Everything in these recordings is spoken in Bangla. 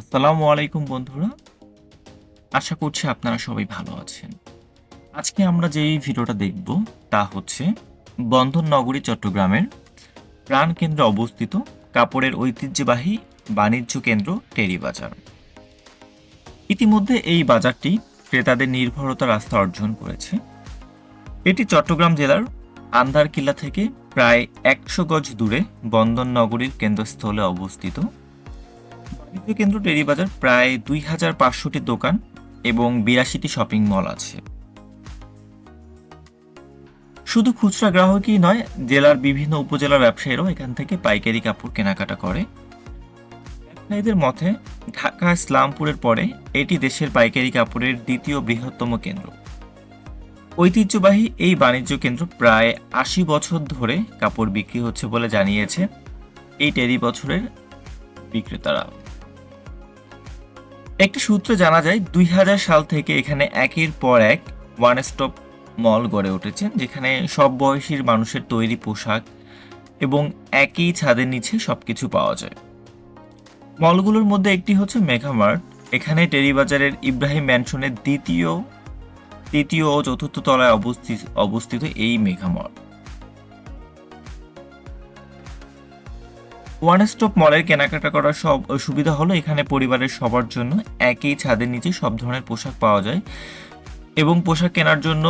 আসসালামু আলাইকুম বন্ধুরা। আশা করছি আপনারা সবাই ভালো আছেন। আজকে আমরা যেই ভিডিওটা দেখব তা হচ্ছে বন্ধন নগরী চট্টগ্রামের প্রাণকেন্দ্রে অবস্থিত কাপড়ের ঐতিহ্যবাহী বাণিজ্য কেন্দ্র টেরি বাজার। ইতিমধ্যে এই বাজারটি ক্রেতাদের নির্ভরতা রাস্তা অর্জন করেছে। এটি চট্টগ্রাম জেলার আন্দারকিল্লা থেকে প্রায় একশো গজ দূরে বন্দর নগরীর কেন্দ্রস্থলে অবস্থিত। বাণিজ্য কেন্দ্র টেরি বাজার প্রায় দুই হাজার পাঁচশোটি দোকান এবং বিরাশিটি শপিং মল আছে। শুধু খুচরা গ্রাহকই নয়, জেলার বিভিন্ন উপজেলার ব্যবসায়ীরাও এখান থেকে পাইকারি কাপড় কেনাকাটা করে। ব্যবসায়ীদের মতে, ঢাকা ইসলামপুরের পরে এটি দেশের পাইকারি কাপড়ের দ্বিতীয় বৃহত্তম কেন্দ্র। ঐতিহ্যবাহী এই বাণিজ্য কেন্দ্র প্রায় আশি বছর ধরে কাপড় বিক্রি হচ্ছে বলে জানিয়েছে এই টেরি বছরের বিক্রেতারা একটি সূত্রে জানা যায়, দুই হাজার সাল থেকে এখানে একের পর এক ওয়ান স্টপ মল গড়ে উঠেছে, যেখানে সব বয়সীর মানুষের তৈরি পোশাক এবং একই ছাদের নিচে সবকিছু পাওয়া যায়। মলগুলোর মধ্যে একটি হচ্ছে মেঘামার্ট এখানে টেরিবাজারের ইব্রাহিম ম্যানশনের দ্বিতীয়, তৃতীয় ও চতুর্থ তলায় অবস্থিত অবস্থিত এই মেঘামার্ট ওয়ান স্টপ মলের কেনাকাটা করার সব সুবিধা হলো এখানে পরিবারের সবার জন্য একই ছাদের নিচে সব ধরনের পোশাক পাওয়া যায়। এবং পোশাক কেনার জন্য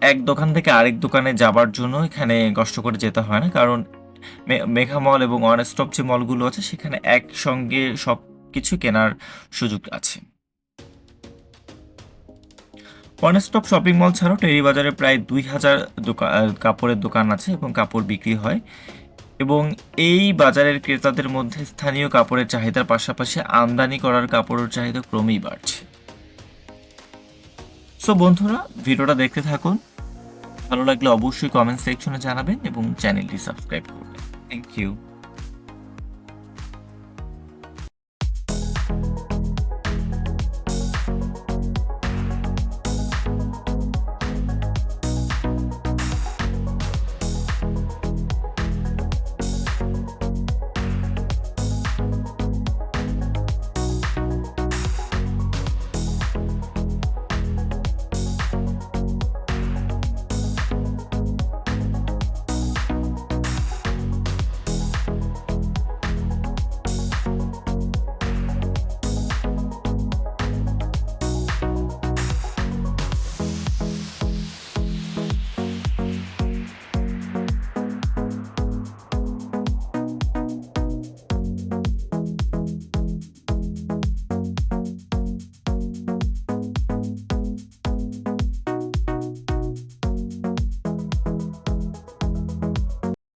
এক দোকান থেকে আরেক দোকানে যাবার জন্য এখানে কষ্ট করে যেতে হয় না। কারণ মেঘা মল এবং ওয়ান স্টপ যে মলগুলো আছে সেখানে একসঙ্গে সব কিছু কেনার সুযোগ আছে। ওয়ান স্টপ শপিং মল ছাড়াও টেরি বাজারে প্রায় দুই হাজার কাপড়ের দোকান আছে এবং কাপড় বিক্রি হয়। এবং এই বাজারের ক্রেতাদের মধ্যে স্থানীয় কাপড়ের চাহিদার পাশাপাশি আমদানি করার কাপড়ের চাহিদা ক্রমেই বাড়ছে। সো বন্ধুরা, ভিডিওটা দেখতে থাকুন। ভালো লাগলে অবশ্যই কমেন্ট সেকশনে জানাবেন এবং চ্যানেলটি সাবস্ক্রাইব করবেন। Thank you